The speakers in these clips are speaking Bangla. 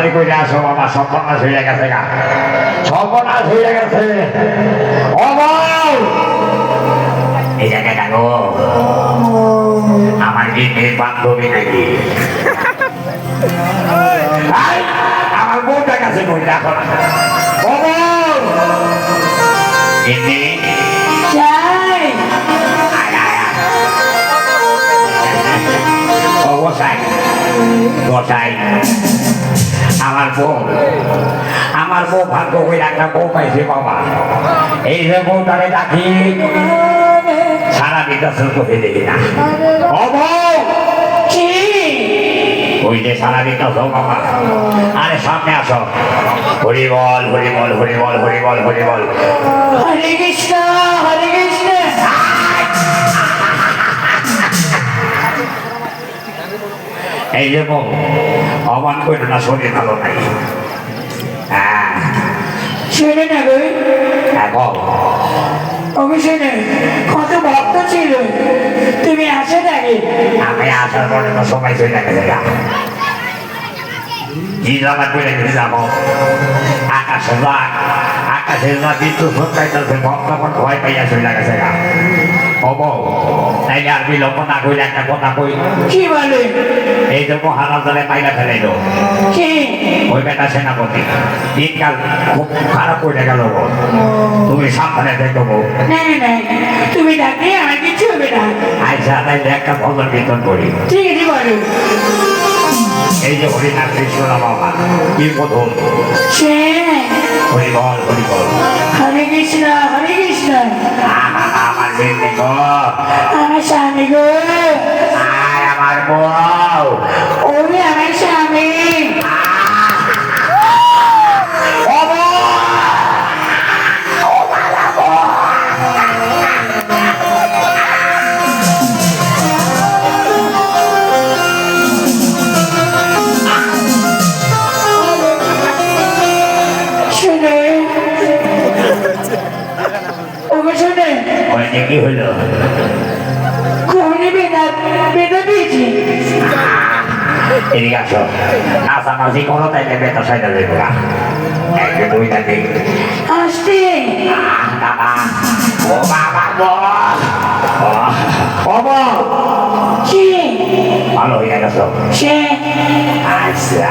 তাড়াতাড়ি করে আসো বাবা সর্বনাশ হয়ে গেছে গা। সর্বনাশ হয়ে গেছে। ও বউ! এই জায়গাটা গো আমার গিন্নির বান্ধবী নাকি? আমার বউটা কাছে কই দেখো না। আমার বউ। আমার বউ ভাগ্য করে একটা বউ পাইছে, বাবা। এই যে বউটারে ডাকি, সারা বিকাশের চোখে দেখি না। আরে, সামনে আসো। হরি বল হরি বল হরি বল হরি বল হরি বল এই যে বউ অমান করো না শরীর ভালো নাই। হ্যাঁ। শুনে না আমি কত ভক্ত ছিল। তুমি আসে নাকি আমি আসার পরে তো সবাই চলে গেছে গা। কি জামা করে গেছে যাব। আকাশে যাক আকাশে যা কিন্তু সত্যাইতেছে ভক্তগণ ভয় পাইয়া চলে গেছে গা। হব। তাই আর বিলম্ব না কইলে একটা কথা কই কি বলে এই যে মহারাজ দলে পাইলা ফেলাইল কি? ওই বেটা সেনাপতি। দিনকাল খুব খারাপ করে গেল। তুমি সাবধানে দেখো তুমি ডাকলে আমার কিছু হবে না। আইসা তাইলে একটা ভজন কীর্তন করি ঠিক আছে বলো এই যে হরিনাথ কৃষ্ণ বাবা কি প্রথম সে হরি বল হরি বল। হরে কৃষ্ণ হরে কৃষ্ণ। আমার বেটে গো আমার স্বামী গো। আর আমার বউ। ওরে আমার স্বামী। আসো নাচানাচি করো তাইলে বেতা সাইডা দেবো না একটা দুইটা দিক আসতে। বাবা ও বাবা! কি? ভালো হয়ে গেছো? আচ্ছা।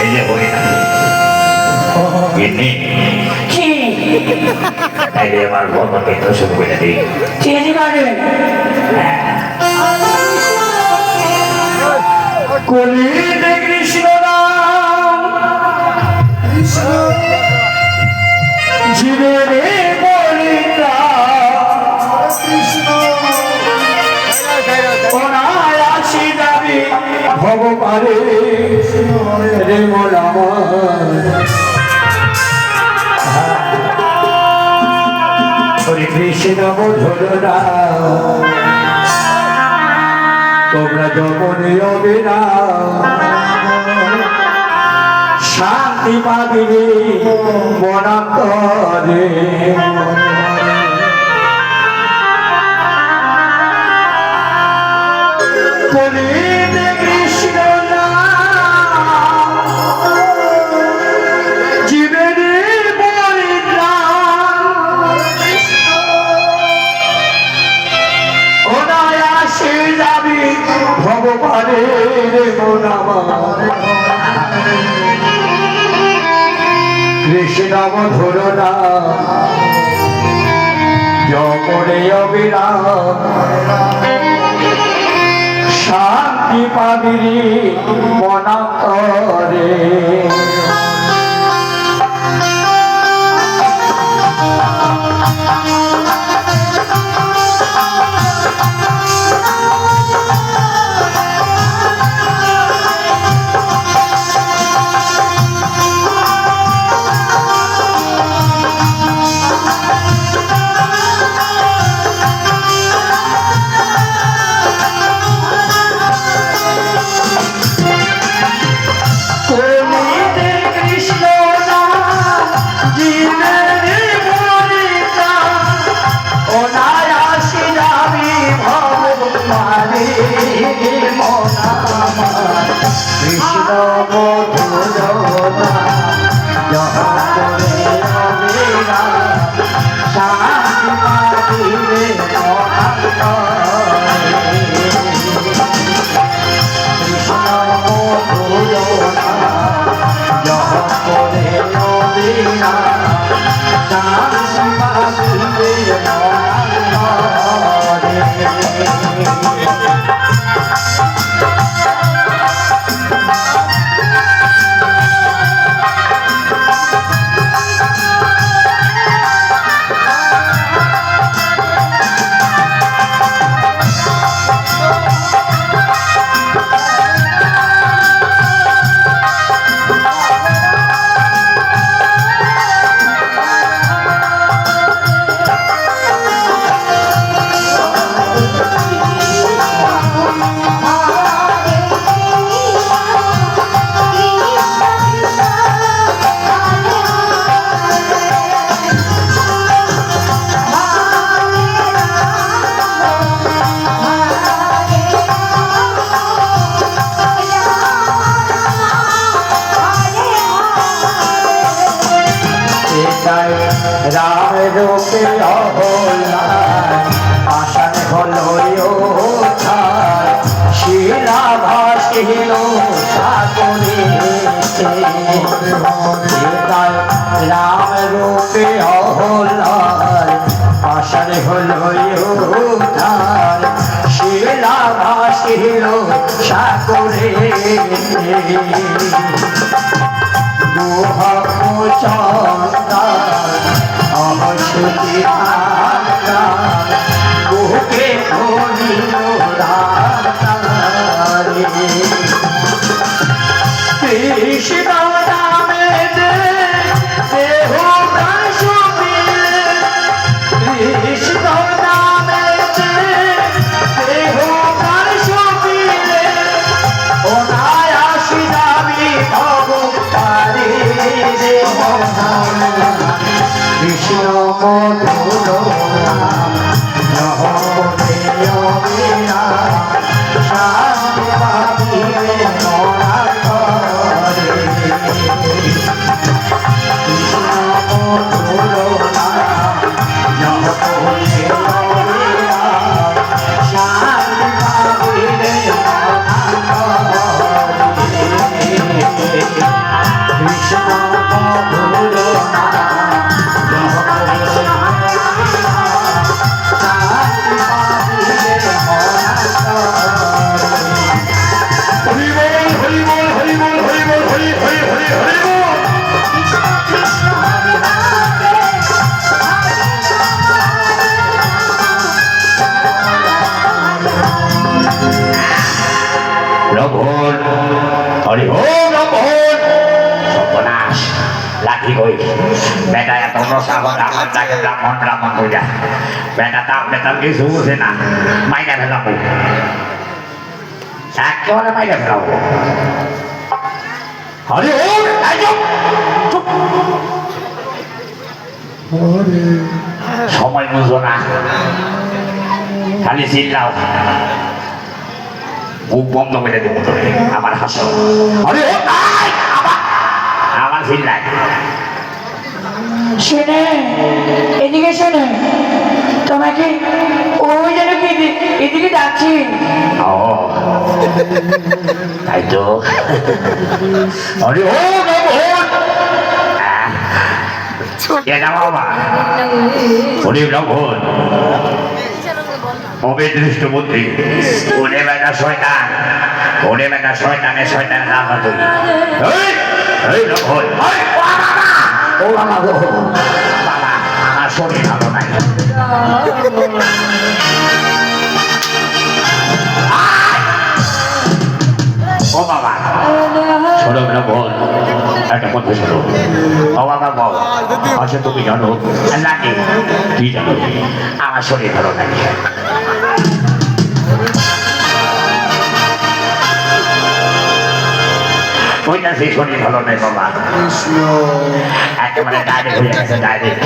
এই যে গিন্নি কি? তাইলে আমার ভজন কীর্তন শুরু করে দিই। ঠিক আছে কলিতে কৃষ্ণ নাম। জীবের বলিতা। অনায়াসী যাবি ভগবানে। রে আমার হরে কৃষ্ণ মধুর নাম তোমরা অবিনা। শান্তি পাবিনি মনান্তরে কলিতে কৃষ্ণ নাম শান্তি পাবি মনান্তরে। Yeah. এটাই রাম রূপে অহলায় আশান হলো ওঠায় শিলা ভাসিল সাগরে বুকে কৃষ্ণ হরি ওম রঘুন সর্বনাশ, লাঠি কই? বেটা এত সাহস আমার লাগে ব্রাহ্মণ ব্রাহ্মণ হয়ে যায় বেটা তাপ বেতাম কিছু বুঝে না মাইনা চুপ, চুপ। সময় বুঝো না। খালি চিল্লাও মুখ বন্ধ করে দেবো তোকে আমার হাসো। আরে আবার। আমার চিল্লাই শুনে এদিকে শুনে। তোমাকে ওই যেন এদিকে ডাকছি ও। তাই তো। আরে ও রঘুন এটা বাবা। ওরে রঘুন ওবে দৃষ্ট বুদ্ধি ওরে বেটা শয়তান। ওরে বেটা শয়তানে শয়তান নাম তুই এই এই রঘুন এই, ও বাবা। ও বাবা গো বাবা আমার শরীর ভালো ও বাবা শোনো না বল একটা কথা শোনো ও বাবা বল আচ্ছা তুমি জানো নাকি কি জানো আমার শরীর ভালো লাগে সেই শরীর ভালো নেই বাবা। একেবারে ডাইরেক্ট হয়ে গেছে ডাইরেক্ট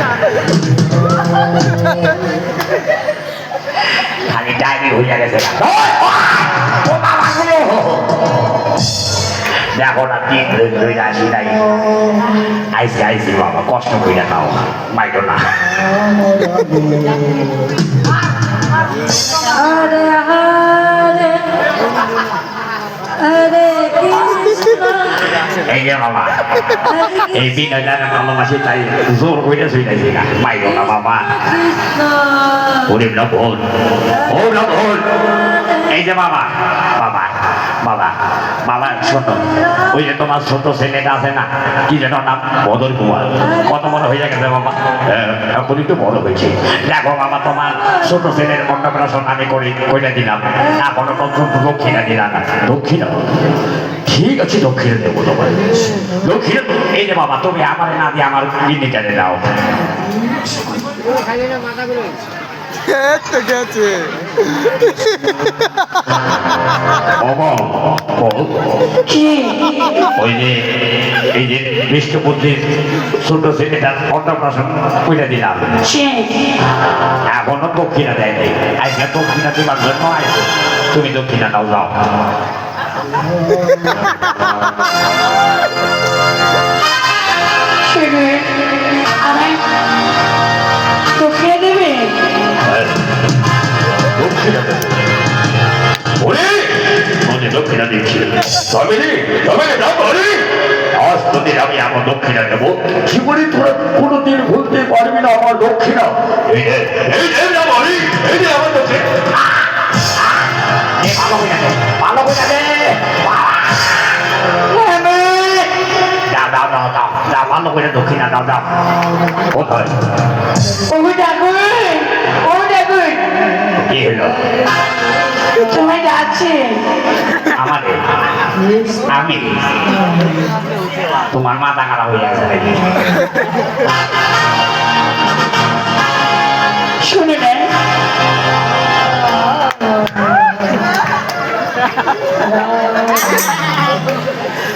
খালি ডাইরেক্ট হয়ে গেছে। দেখো না তিন দিন ধরে আসি নাই আইসি আইসি বাবা কষ্ট করে নাও মাইটো না। এই যে বাবা এই বিনয়টার ভালোবাসি তাই জোর করে শুনেছি না মাইরো না বাবা ওরে না ভুল ও না ভুল এই যে বাবা বাবা বাবা বাবা, শোনো, ওই যে তোমার ছোট ছেলেটা আছে না, কি যেন নাম বদল কুমার। কত বড় হয়ে গেছে বাবা। এখনই তো বড় হয়েছে। দেখো বাবা, তোমার ছোট ছেলের অন্নপ্রাশন আমি করে করে দিলাম। এখনও তো দক্ষিণা দিলাম দক্ষিণা ঠিক আছে, দক্ষিণে দেবো তোমার। দক্ষিণে এই যে বাবা, তুমি আমার না দিয়ে আমার গিন্নিটারে দাও। তো গেছে। বাবা বল কি? ওই যে এই যে বিষ্ণুপুত্রের ছোট ছেলেটার অন্নপ্রাশন করে দিলাম। এখনও দক্ষিণা দেয় নাই। আজকে দক্ষিণা দেবার জন্য আইসো তুমি দক্ষিণা নাও যাও। শুনে আমায় দক্ষিণা ওরে ওরে দক্ষিণা দিচ্ছি তবে রে তবে বলে? আজ তোদের আমি আমার দক্ষিণা দেবো জীবনে তোরা কোনোদিন ভুলতে পারবি না আমার দক্ষিণা এই রে এই রে না বলি এই রে আমার দক্ষিণা ভালো হয়ে যাবে ভালো হয়ে যাবে দাও দাও দাও দাও দাও ভালো করে দক্ষিণা দাও দাও। কোথায়? ও ও কি হলো? তোমায় যাচ্ছে আমাদের। আমি। তোমার মাথা খারাপ হয়ে গেছে নাকি? শুনে নেন।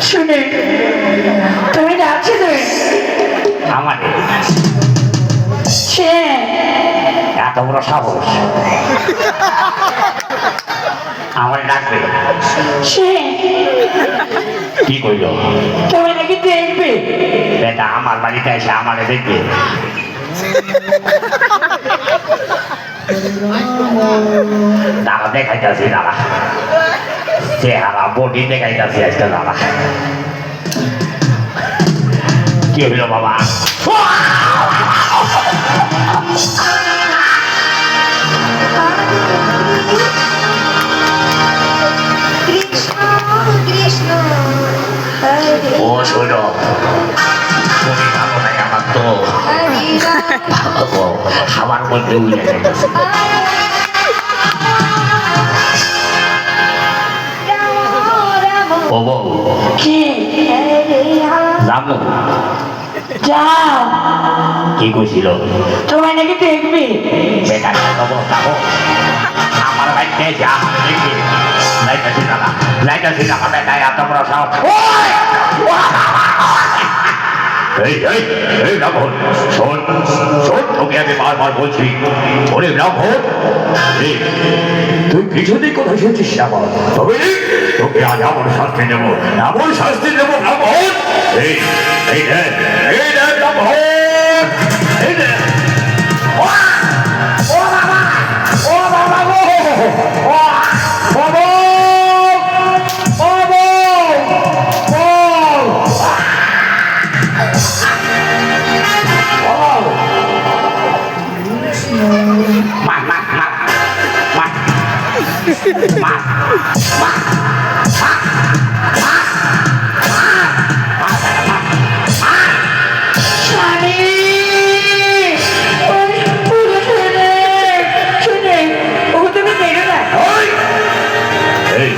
শুনে। তুমি যাচ্ছে তুমি আমাদের। এত বড় সাহস আমার ডাকবে। কি কইল? তুমি নাকি দেখবে? বেটা আমার বাড়িতে এসে আমার দেখবে। দাঁড়া দেখাইতেছি দাঁড়া। চেহারা বডি দেখাইতেছি আজকে দাঁড়া। কি হইল বাবা? শোনো তুমি ভালো নাই আমার তো আমার মধ্যে উড়ে তোমায় নাকি দেখবে বেটা খবর যাব দাদা লাইটাছি দাদা বেটা এত বড় সাহস! এই এই এই রাঘব শোন শোন তোকে আমি বারবার বলছি ওরে রাঘব তুই কিছুতেই কথা শুনছিস না আমার তবে তোকে আজ এমন শাস্তি দেবো এমন শাস্তি দেবো রাঘব এই এই এই রাঘব এই เฮ้ย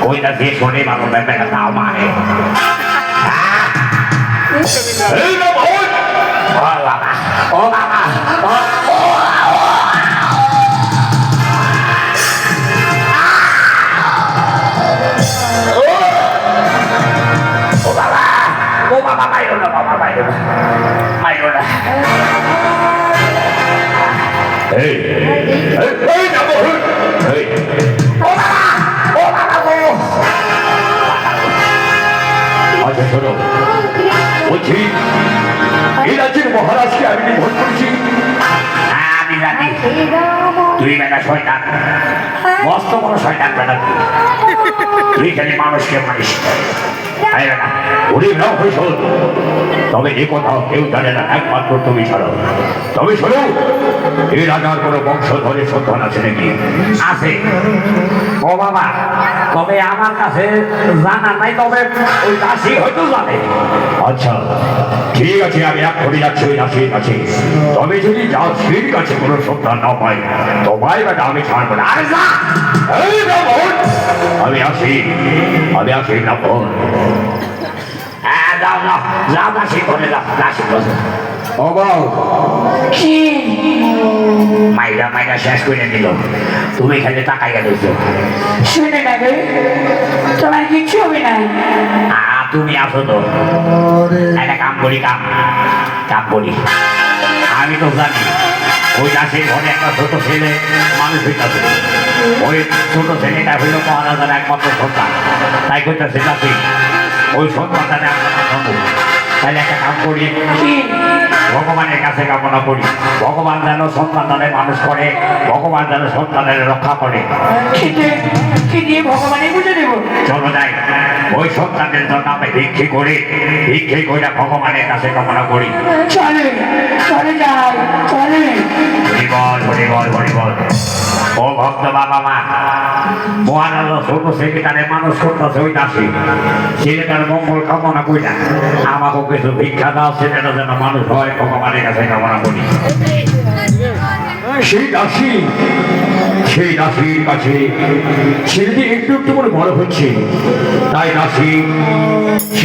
โอ้ตะเทียคนนี้มาเป็นแม่กับสาวมาเองเฮ้ยน้ำอุ่นโอ้มาโอ้มาโอ้ ও বাবা মাইরো না বাবা মাইরো না মাইরো না এই এই না বল এই ও বাবা ও বাবা গো আচ্ছা শোনো বলছি এই রাজ্যের মহারাজকে আমি নির্ভর করেছি আমি জানি তুই বেটা শয়তান মস্ত বড় শয়তান বেটা তুই। খালি মানুষকে মারিস আরে বেটা উনি নাও হইস তবে এ কথাও কেউ জানে না, একমাত্র তুমি ছাড়ো তবে শোনো এই রাজার কোনো বংশধরে সন্তান আছে নাকি? আছে। ও বাবা, তবে আমার কাছে জানা নাই, তবে ওই দাসী হয়তো জানে। আচ্ছা ঠিক আছে, আমি এক্ষুনি যাচ্ছি, ওই দাসীর কাছে। তবে যদি দাসীর কাছে কোনো সন্তান না পাই তোমায় বেটা আমি ছাড়বো না। আরে যা! আমি আসি আমি আসি ব্রাহ্মণ। হ্যাঁ যাও যাও। যাও দাসী করে যাও দাসী করে ও বউ কি? মাইরা মাইরা শেষ করে দিল। তুমি খালি তাকাইয়া দিছো শুনে না গে তোমার কিচ্ছু হবে না। তুমি আসো তো। একটা কাম করি কাম। কাম করি। আমি তো জানি ওই দাসের ঘরে একটা ছোট ছেলে মানুষ হইতাছে। ওই ছোট ছেলেটা হইল মহারাজার একমাত্র সন্তান। তাই কইতাছে দাসি ওই সন্তানটা আমরা পছন্দ তাহলে একটা কাম করি। ভগবানের কাছে কামনা করি ভগবান যেন সন্তানের মানুষ করে ভগবান যেন সন্তানের রক্ষা করে। ভগবানই বুঝে দেবো। চলো যাই। ওই সন্তানের জন্য আমি ভিক্ষে করি। ভিক্ষে করে ভগবানের কাছে কামনা করি। চলে চলে যাই চলে। হরিবল হরিবল হরিবল। ও ভক্ত বাবা মা মহারাজ ছোট সেক্রেটারে মানুষ করতেছে ওই দাসী ছেলেটার মঙ্গল কামনা না আমাকে কিছু ভিক্ষা দাও ছেলেটা যেন মানুষ হয় ভগবানের কাছে কামনা করি সেই দাসী সেই দাসীর কাছে ছেলেটি একটু একটু করে বড় হচ্ছে তাই দাসী সেই